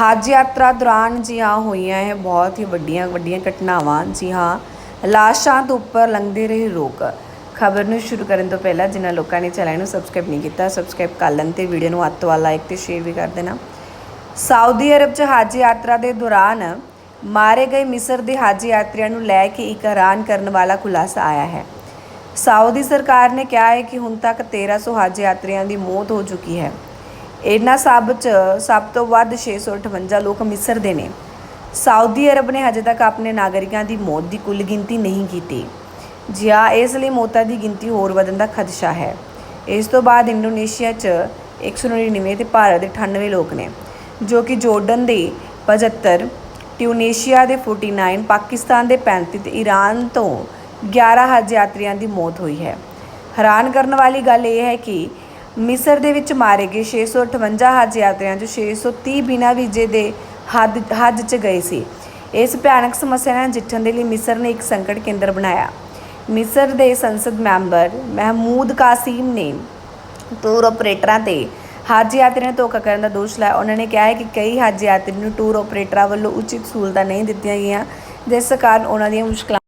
ਹਜ ਯਾਤਰਾ ਦੌਰਾਨ ਜੀ ਹਾਂ ਹੋਈਆਂ ਇਹ ਬਹੁਤ ਹੀ ਵੱਡੀਆਂ ਵੱਡੀਆਂ ਘਟਨਾਵਾਂ। ਜੀ ਹਾਂ, ਲਾਸ਼ਾਂ ਤੋਂ ਉੱਪਰ ਲੰਘਦੇ ਰਹੇ ਲੋਕ। ਖਬਰ ਨੂੰ ਸ਼ੁਰੂ ਕਰਨ ਤੋਂ ਪਹਿਲਾਂ ਜਿਨ੍ਹਾਂ ਲੋਕਾਂ ਨੇ ਚੈਨਲ ਨੂੰ ਸਬਸਕ੍ਰਾਈਬ ਨਹੀਂ ਕੀਤਾ, ਸਬਸਕ੍ਰਾਈਬ ਕਰ ਲੈਣ ਤੇ ਵੀਡੀਓ ਨੂੰ ਅੱਤ ਵਾਲਾ ਲਾਈਕ ਤੇ ਸ਼ੇਅਰ ਵੀ ਕਰ ਦੇਣਾ। ਸਾਊਦੀ ਅਰਬ 'ਚ ਹਜ ਯਾਤਰਾ ਦੇ ਦੌਰਾਨ ਮਾਰੇ ਗਏ ਮਿਸਰ ਦੇ ਹਜ ਯਾਤਰੀਆਂ ਨੂੰ ਲੈ ਕੇ ਇੱਕ ਹੈਰਾਨ ਕਰਨ ਵਾਲਾ ਖੁਲਾਸਾ ਆਇਆ ਹੈ। ਸਾਊਦੀ ਸਰਕਾਰ ਨੇ ਕਿਹਾ ਹੈ ਕਿ ਹੁਣ ਤੱਕ 1300 ਹਜ ਯਾਤਰੀਆਂ ਦੀ ਮੌਤ ਹੋ ਚੁੱਕੀ ਹੈ। ਇਹਨਾਂ ਸਭ 'ਚ ਸਭ ਤੋਂ ਵੱਧ 658 ਲੋਕ ਮਿਸਰ ਦੇ ਨੇ। ਸਾਊਦੀ ਅਰਬ ਨੇ ਹਜੇ ਤੱਕ ਆਪਣੇ ਨਾਗਰਿਕਾਂ ਦੀ ਮੌਤ ਦੀ ਕੁੱਲ ਗਿਣਤੀ ਨਹੀਂ ਕੀਤੀ। ਜੀ ਹਾਂ ਇਸ ਲਈ ਮੌਤਾਂ ਦੀ ਗਿਣਤੀ ਹੋਰ ਵਧਣ ਦਾ ਖਦਸ਼ਾ ਹੈ। ਇਸ ਤੋਂ ਬਾਅਦ ਇੰਡੋਨੇਸ਼ੀਆ 'ਚ 199 ਤੇ ਭਾਰਤ ਦੇ 98 ਲੋਕ ਨੇ, ਜੋ ਕਿ ਜੋਰਡਨ ਦੇ 75 ਟਿਊਨੀਸ਼ੀਆ ਦੇ 49 ਪਾਕਿਸਤਾਨ ਦੇ 35 ਤੇ ਈਰਾਨ ਤੋਂ 11 ਹੱਜ ਯਾਤਰੀਆਂ ਦੀ ਮੌਤ ਹੋਈ ਹੈ। ਹੈਰਾਨ ਕਰਨ ਵਾਲੀ ਗੱਲ ਇਹ ਹੈ ਕਿ ਮਿਸਰ ਦੇ ਵਿੱਚ ਮਾਰੇ ਗਏ 658 ਹੱਜ ਯਾਤਰੀਆਂ ਚੋਂ 630 ਬਿਨਾਂ ਵੀਜ਼ੇ ਦੇ ਹੱਦ, ਹੱਜ 'ਚ ਗਏ ਸੀ। ਇਸ ਭਿਆਨਕ ਸਮੱਸਿਆ ਨਾਲ ਨਜਿੱਠਣ ਦੇ ਲਈ ਮਿਸਰ ਨੇ ਇੱਕ ਸੰਕਟ ਕੇਂਦਰ ਬਣਾਇਆ। ਮਿਸਰ ਦੇ ਸੰਸਦ ਮੈਂਬਰ ਮਹਿਮੂਦ ਕਾਸੀਮ ਨੇ ਟੂਰ ਆਪਰੇਟਰਾਂ ਤੇ ਹੱਜ ਯਾਤਰੀਆਂ ਧੋਖਾ ਕਰਨ ਦਾ ਦੋਸ਼ ਲਾਇਆ। ਉਹਨਾਂ ਨੇ ਕਿਹਾ ਹੈ ਕਿ ਕਈ ਹੱਜ ਯਾਤਰੀ ਨੂੰ ਟੂਰ ਆਪਰੇਟਰਾਂ ਵੱਲੋਂ ਉਚਿਤ ਸਹੂਲਤਾਂ ਨਹੀਂ ਦਿੱਤੀਆਂ ਗਈਆਂ। ਜਿਸ ਕਾਰਨ ਉਹਨਾਂ ਦੀਆਂ ਮੁਸ਼ਕਲਾਂ